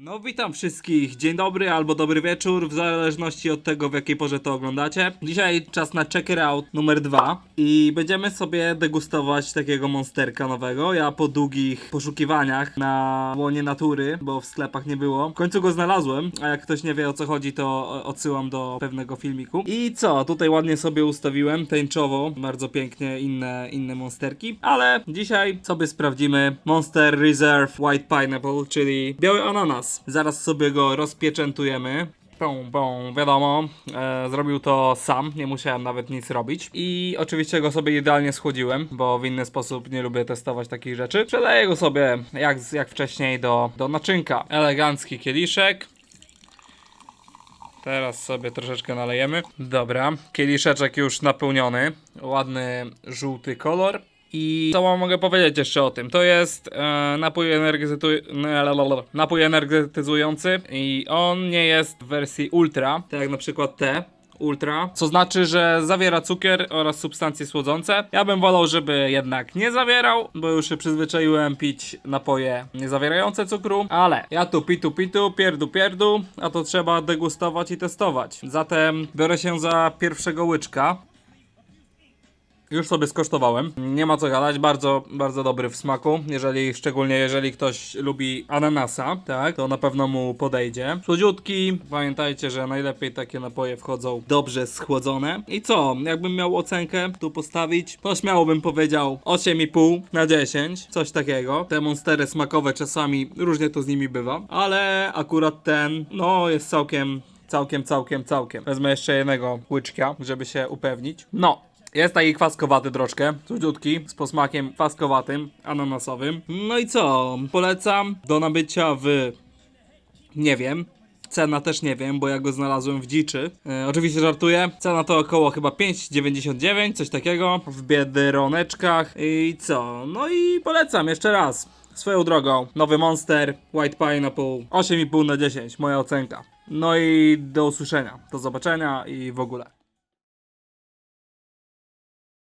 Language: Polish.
No witam wszystkich, dzień dobry albo dobry wieczór, w zależności od tego w jakiej porze to oglądacie. Dzisiaj czas na Check It Out numer 2 i będziemy sobie degustować takiego monsterka nowego. Ja po długich poszukiwaniach na łonie natury, bo w sklepach nie było, w końcu go znalazłem, a jak ktoś nie wie o co chodzi to odsyłam do pewnego filmiku. I co, tutaj ładnie sobie ustawiłem, tęczowo, bardzo pięknie inne, inne monsterki, ale dzisiaj sobie sprawdzimy Monster Reserve White Pineapple, czyli biały ananas. Zaraz sobie go rozpieczętujemy. Pum, pum, wiadomo, e, zrobił to sam, nie musiałem nawet nic robić. I oczywiście go sobie idealnie schłodziłem, bo w inny sposób nie lubię testować takich rzeczy. Przeleję go sobie jak, jak wcześniej do, do naczynka. Elegancki kieliszek. Teraz sobie troszeczkę nalejemy. Dobra, kieliszeczek już napełniony. Ładny żółty kolor. I co wam mogę powiedzieć jeszcze o tym? To jest e, napój, energetyzu- napój energetyzujący i on nie jest w wersji ultra, tak jak na przykład te. Ultra, co znaczy, że zawiera cukier oraz substancje słodzące. Ja bym wolał, żeby jednak nie zawierał, bo już się przyzwyczaiłem pić napoje nie zawierające cukru, ale ja tu pitu pitu, pierdu pierdu, a to trzeba degustować i testować. Zatem biorę się za pierwszego łyczka. Już sobie skosztowałem. Nie ma co gadać, bardzo, bardzo dobry w smaku. Jeżeli, szczególnie jeżeli ktoś lubi ananasa, tak, to na pewno mu podejdzie. Słodziutki. Pamiętajcie, że najlepiej takie napoje wchodzą dobrze schłodzone. I co? Jakbym miał ocenkę tu postawić, to śmiało bym powiedział 8,5 na 10. Coś takiego. Te monstery smakowe czasami różnie to z nimi bywa, ale akurat ten, no, jest całkiem Całkiem, całkiem, całkiem. Wezmę jeszcze jednego łyczka, żeby się upewnić. No, jest taki kwaskowaty troszkę, cudziutki, z posmakiem kwaskowatym, ananasowym. No i co? Polecam do nabycia w... nie wiem. Cena też nie wiem, bo ja go znalazłem w dziczy. E, oczywiście żartuję. Cena to około chyba 5,99, coś takiego. W biedroneczkach. I co? No i polecam jeszcze raz. Swoją drogą, nowy Monster, White Pineapple, 8,5 na 10, moja ocenka. No i do usłyszenia, do zobaczenia i w ogóle.